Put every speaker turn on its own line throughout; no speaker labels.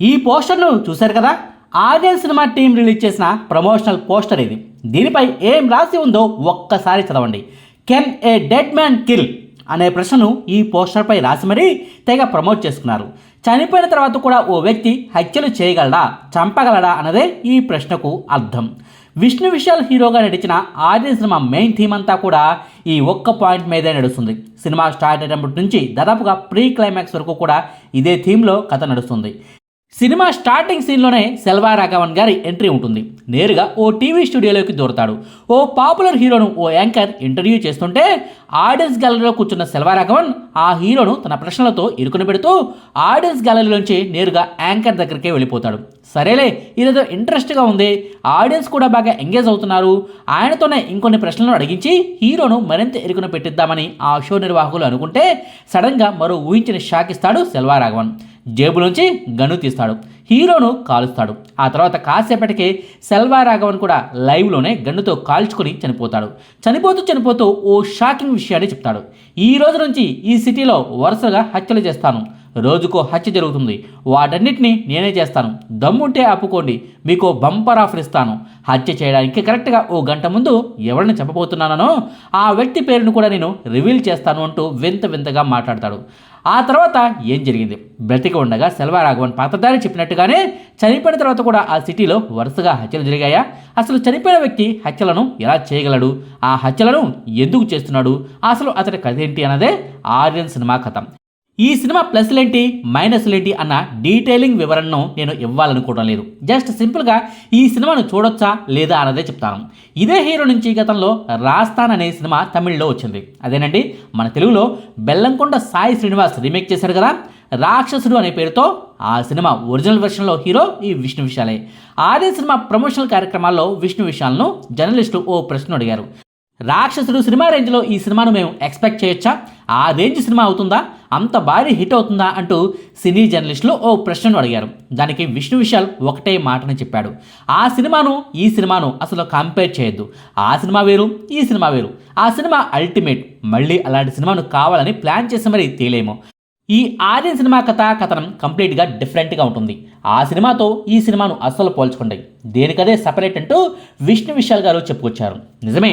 ఈ పోస్టర్ను చూశారు కదా? ఆర్యన్ సినిమా టీం రిలీజ్ చేసిన ప్రమోషనల్ పోస్టర్ ఇది. దీనిపై ఏం రాసి ఉందో ఒక్కసారి చదవండి. Can a dead man kill? అనే ప్రశ్నను ఈ పోస్టర్పై రాసి మరీ తెగ ప్రమోట్ చేసుకున్నారు. చనిపోయిన తర్వాత కూడా ఓ వ్యక్తి హత్యలు చేయగలడా? చంపగలడా? అన్నదే ఈ ప్రశ్నకు అర్థం. విష్ణు విశాల్ హీరోగా నడిచిన ఆర్యన్ సినిమా మెయిన్ థీమ్ అంతా కూడా ఈ ఒక్క పాయింట్ మీదే నడుస్తుంది. సినిమా స్టార్ట్ అయినప్పటి నుంచి దాదాపుగా ప్రీ క్లైమాక్స్ వరకు కూడా ఇదే థీమ్లో కథ నడుస్తుంది. సినిమా స్టార్టింగ్ సీన్లోనే సెల్వా రాఘవన్ గారి ఎంట్రీ ఉంటుంది. నేరుగా ఓ టీవీ స్టూడియోలోకి దూరతాడు. ఓ పాపులర్ హీరోను ఓ యాంకర్ ఇంటర్వ్యూ చేస్తుంటే ఆడియన్స్ గ్యాలరీలో కూర్చున్న సెల్వా రాఘవన్ ఆ హీరోను తన ప్రశ్నలతో ఇరుకుని పెడుతూ ఆడియన్స్ గ్యాలరీలోంచి నేరుగా యాంకర్ దగ్గరికే వెళ్ళిపోతాడు. సరేలే ఇదేదో ఇంట్రెస్ట్గా ఉంది. ఆడియన్స్ కూడా బాగా ఎంగేజ్ అవుతున్నారు. ఆయనతోనే ఇంకొన్ని ప్రశ్నలను అడిగించి హీరోను మరింత ఇరుకున పెట్టిద్దామని ఆ షో నిర్వాహకులు అనుకుంటే సడన్గా మరో ఊహించిన షాక్ ఇస్తాడు సెల్వా రాఘవన్ జేబులోంచి గను తీస్తాడు. హీరోను కాలుస్తాడు. ఆ తర్వాత కాసేపటికే సెల్వా రాఘవన్ కూడా లైవ్లోనే గన్నుతో కాల్చుకొని చనిపోతాడు. చనిపోతూ చనిపోతూ ఓ షాకింగ్ విషయాన్ని చెప్తాడు. ఈ రోజు నుంచి ఈ సిటీలో వరుసగా హత్యలు చేస్తాను. రోజుకో హత్య జరుగుతుంది. వాటన్నిటిని నేనే చేస్తాను. దమ్ముంటే ఆపుకోండి. మీకు బంపర్ ఆఫర్ ఇస్తాను. హత్య చేయడానికి కరెక్ట్గా ఓ గంట ముందు ఎవరిని చెప్పబోతున్నానో ఆ వ్యక్తి పేరును కూడా నేను రివీల్ చేస్తాను అంటూ వింత వింతగా మాట్లాడతాడు. ఆ తర్వాత ఏం జరిగింది? బ్రతికి ఉండగా సెల్వా రాఘవన్ పాతదారి చెప్పినట్టుగానే చనిపోయిన తర్వాత కూడా ఆ సిటీలో వరుసగా హత్యలు జరిగాయా? అసలు చనిపోయిన వ్యక్తి హత్యలను ఎలా చేయగలడు? ఆ హత్యలను ఎందుకు చేస్తున్నాడు? అసలు అతని కథ ఏంటి అన్నదే ఆర్యన్ సినిమా కథ. ఈ సినిమా ప్లస్లేంటి మైనస్లేంటి అన్న డీటెయిలింగ్ వివరణను నేను ఇవ్వాలనుకోవడం లేదు. జస్ట్ సింపుల్గా ఈ సినిమాను చూడొచ్చా లేదా అన్నదే చెప్తాను. ఇదే హీరో నుంచి గతంలో రాస్తాన్ అనే సినిమా తమిళ్ళో వచ్చింది. అదేనండి మన తెలుగులో బెల్లంకొండ సాయి శ్రీనివాస్ రీమేక్ చేశారు కదా రాక్షసుడు అనే పేరుతో ఆ సినిమా ఒరిజినల్ వెర్షన్లో హీరో ఈ విష్ణు విశాలే. అదే సినిమా ప్రమోషనల్ కార్యక్రమాల్లో విష్ణు విశాల్ను జర్నలిస్టులు ఓ ప్రశ్న అడిగారు. రాక్షసుడు సినిమా రేంజ్లో ఈ సినిమాను మేము ఎక్స్పెక్ట్ చేయొచ్చా? ఆ రేంజ్ సినిమా అవుతుందా? అంత భారీ హిట్ అవుతుందా? అంటూ సినీ జర్నలిస్టులు ఓ ప్రశ్నను అడిగారు. దానికి విష్ణు విశాల్ ఒకటే మాటని చెప్పాడు. ఆ సినిమాను ఈ సినిమాను అసలు కంపేర్ చేయొద్దు. ఆ సినిమా వేరు ఈ సినిమా వేరు. ఆ సినిమా అల్టిమేట్. మళ్ళీ అలాంటి సినిమాను కావాలని ప్లాన్ చేసి మరీ తేలేమో. ఈ ఆర్యన్ సినిమా కథ కథనం కంప్లీట్గా డిఫరెంట్గా ఉంటుంది. ఆ సినిమాతో ఈ సినిమాను అస్సలు పోల్చుకుంటాయి దేనికదే సపరేట్ అంటూ విష్ణు విశాల్ గారు చెప్పుకొచ్చారు. నిజమే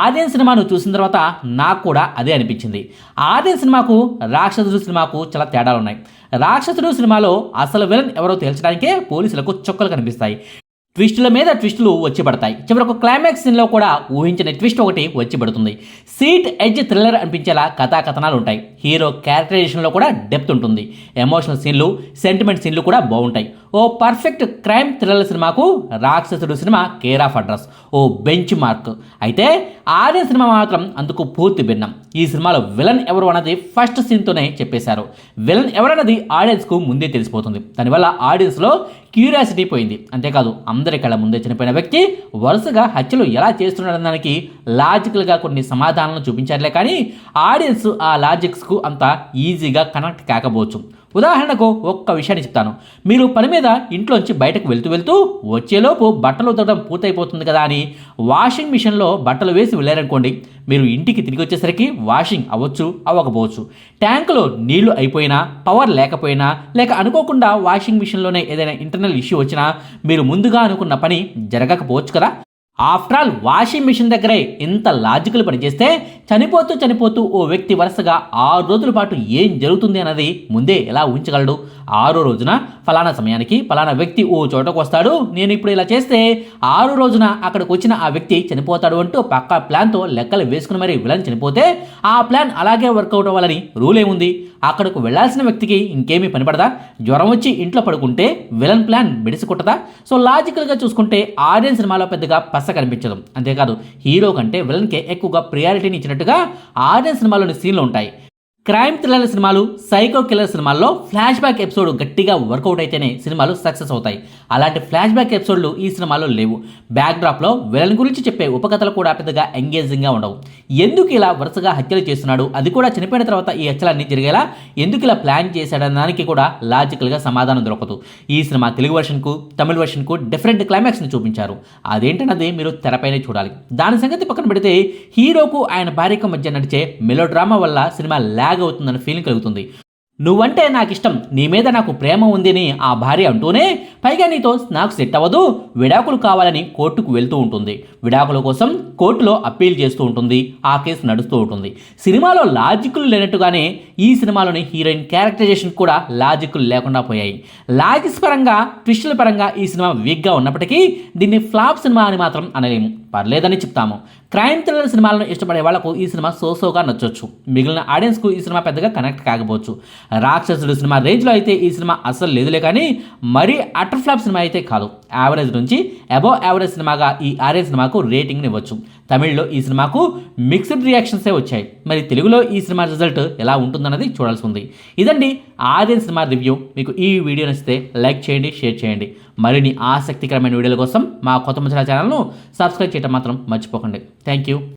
ఆర్యన్ సినిమాను చూసిన తర్వాత నాకు కూడా అదే అనిపించింది. ఆర్యన్ సినిమాకు రాక్షసుడు సినిమాకు చాలా తేడాలు ఉన్నాయి రాక్షసుడు సినిమాలో అసలు విలన్ ఎవరో తేల్చడానికే పోలీసులకు చుక్కలు కనిపిస్తాయి. ట్విస్టుల మీద ట్విస్టులు వచ్చి పడతాయి. చివరకు క్లైమాక్స్ సీన్లో కూడా ఊహించిన ట్విస్ట్ ఒకటి వచ్చి పడుతుంది. సీట్ ఎడ్జ్ థ్రిల్లర్ అనిపించేలా కథాకథనాలు ఉంటాయి. హీరో క్యారెక్టరైజేషన్లో కూడా డెప్త్ ఉంటుంది. ఎమోషనల్ సీన్లు సెంటిమెంట్ సీన్లు కూడా బాగుంటాయి. ఓ పర్ఫెక్ట్ క్రైమ్ థ్రిల్లర్ సినిమాకు రాక్షసుడు సినిమా కేర్ ఆఫ్ అడ్రస్ ఓ బెంచ్ మార్క్. అయితే ఆర్య సినిమా మాత్రం అందుకు పూర్తి భిన్నం. ఈ సినిమాలో విలన్ ఎవరు అన్నది ఫస్ట్ సీన్తోనే చెప్పేశారు. విలన్ ఎవరన్నది ఆడియన్స్కు ముందే తెలిసిపోతుంది. దానివల్ల ఆడియన్స్లో క్యూరియాసిటీ పోయింది. అంతేకాదు అందరి కళ్ళ ముందే చనిపోయిన వ్యక్తి వరుసగా హత్యలు ఎలా చేస్తున్నాడన్న దానికి లాజికల్గా కొన్ని సమాధానాలను చూపించారులే కానీ ఆడియన్స్ ఆ లాజిక్స్కు అంత ఈజీగా కనెక్ట్ కాకపోవచ్చు. ఉదాహరణకు ఒక్క విషయాన్ని చెప్తాను. మీరు పని మీద ఇంట్లోంచి బయటకు వెళ్తూ వెళ్తూ వచ్చేలోపు బట్టలు ఉతకడం పూర్తయిపోతుంది కదా అని వాషింగ్ మిషన్లో బట్టలు వేసి వెళ్ళారనుకోండి మీరు ఇంటికి తిరిగి వచ్చేసరికి వాషింగ్ అవ్వచ్చు అవ్వకపోవచ్చు. ట్యాంకులో నీళ్ళు అయిపోయినా పవర్ లేకపోయినా లేక అనుకోకుండా వాషింగ్ మిషన్లోనే ఏదైనా ఇంటర్నల్ ఇష్యూ వచ్చినా మీరు ముందుగా అనుకున్న పని జరగకపోవచ్చు కదా. ఆఫ్టర్ ఆల్ వాషింగ్ మిషన్ దగ్గరే ఇంత లాజికల్ పనిచేస్తే చనిపోతూ చనిపోతూ ఓ వ్యక్తి వరుసగా ఆరు రోజుల పాటు ఏం జరుగుతుంది అన్నది ముందే ఎలా ఊహించగలడు? ఆరో రోజున ఫలానా సమయానికి ఫలానా వ్యక్తి ఓ చోటకు వస్తాడు. నేను ఇప్పుడు ఇలా చేస్తే ఆరో రోజున అక్కడికి వచ్చిన ఆ వ్యక్తి చనిపోతాడు అంటూ పక్కా ప్లాన్తో లెక్కలు వేసుకుని మరి విలన్ చనిపోతే ఆ ప్లాన్ అలాగే వర్కౌట్ అవ్వాలని రూల్ ఏముంది? అక్కడకు వెళ్ళాల్సిన వ్యక్తికి ఇంకేమీ పనిపడదా జ్వరం వచ్చి ఇంట్లో పడుకుంటే విలన్ ప్లాన్ బెడిసి కొట్టదా సో లాజికల్గా చూసుకుంటే ఆర్యన్ సినిమాలో పెద్దగా పస్స కనిపించదు. అంతేకాదు హీరో కంటే విలన్కే ఎక్కువగా ప్రియారిటీని చేసినట్టుగా ఆర్యన్ సినిమాలోని సీన్లు ఉంటాయి. క్రైమ్ థ్రిల్లర్ సినిమాలు సైకో కిల్లర్ సినిమాల్లో ఫ్లాష్ బ్యాక్ ఎపిసోడ్ గట్టిగా వర్కౌట్ అయితేనే సినిమాలు సక్సెస్ అవుతాయి. అలాంటి ఫ్లాష్ బ్యాక్ ఎపిసోడ్లు ఈ సినిమాలో లేవు. బ్యాక్ డ్రాప్లో విలన్ గురించి చెప్పే ఉపకథలు కూడా పెద్దగా ఎంగేజింగ్గా ఉండవు. ఎందుకు ఇలా వరుసగా హత్యలు చేస్తున్నాడు? అది కూడా చనిపోయిన తర్వాత ఈ హత్యలన్నీ జరిగేలా ఎందుకు ఇలా ప్లాన్ చేశాడన్న దానికి కూడా లాజికల్గా సమాధానం దొరకదు. ఈ సినిమా తెలుగు వెర్షన్కు తమిళ వెర్షన్కు డిఫరెంట్ క్లైమాక్స్ని చూపించారు. అదేంటన్నది మీరు తెరపైనే చూడాలి. దాని సంగతి పక్కన పెడితే హీరోకు ఆయన భార్యకు మధ్య నడిచే మెలో డ్రామా వల్ల సినిమా ల్యాగ్ అవుతుందన్న ఫీలింగ్ కలుగుతుంది. నువ్వంటే నాకు ఇష్టం నీ మీద నాకు ప్రేమ ఉందని ఆ భార్య అంటూనే పైగా నీతో నాకు సెట్ అవ్వదు విడాకులు కావాలని కోర్టుకు వెళ్తూ ఉంటుంది. విడాకుల కోసం కోర్టులో అప్పీల్ చేస్తూ ఉంటుంది ఆ కేసు నడుస్తూ ఉంటుంది. సినిమాలో లాజిక్లు లేనట్టుగానే ఈ సినిమాలోని హీరోయిన్ క్యారెక్టరైజేషన్ కూడా లాజిక్లు లేకుండా పోయాయి. లాజిక్స్ పరంగా ట్విస్టుల పరంగా ఈ సినిమా వీక్గా ఉన్నప్పటికీ దీన్ని ఫ్లాప్ సినిమా అని మాత్రం అనలేము. పర్లేదని చెప్తాము. క్రైమ్ థ్రిల్లర్ సినిమాలను ఇష్టపడే వాళ్ళకు ఈ సినిమా సోసోగా నచ్చొచ్చు. మిగిలిన ఆడియన్స్కు ఈ సినిమా పెద్దగా కనెక్ట్ కాకపోవచ్చు. రాక్షసుడు సినిమా రేంజ్లో అయితే ఈ సినిమా అస్సలు లేదులే కానీ మరీ అటర్ ఫ్లాప్ సినిమా అయితే కాదు. యావరేజ్ నుంచి అబోవ్ యావరేజ్ సినిమాగా ఈ ఆర్ఎన్ సినిమాకు రేటింగ్ని ఇవ్వచ్చు. తమిళ్ళో ఈ సినిమాకు మిక్స్డ్ రియాక్షన్సే వచ్చాయి. మరి తెలుగులో ఈ సినిమా రిజల్ట్ ఎలా ఉంటుందన్నది చూడాల్సి ఉంది. ఇదండి ఆర్యన్ సినిమా రివ్యూ మీకు ఈ వీడియో నచ్చితే లైక్ చేయండి షేర్ చేయండి. మరిన్ని ఆసక్తికరమైన వీడియోల కోసం మా కొత్త ముచ్చల ఛానల్ను సబ్స్క్రైబ్ చేయడం మాత్రం మర్చిపోకండి. Thank you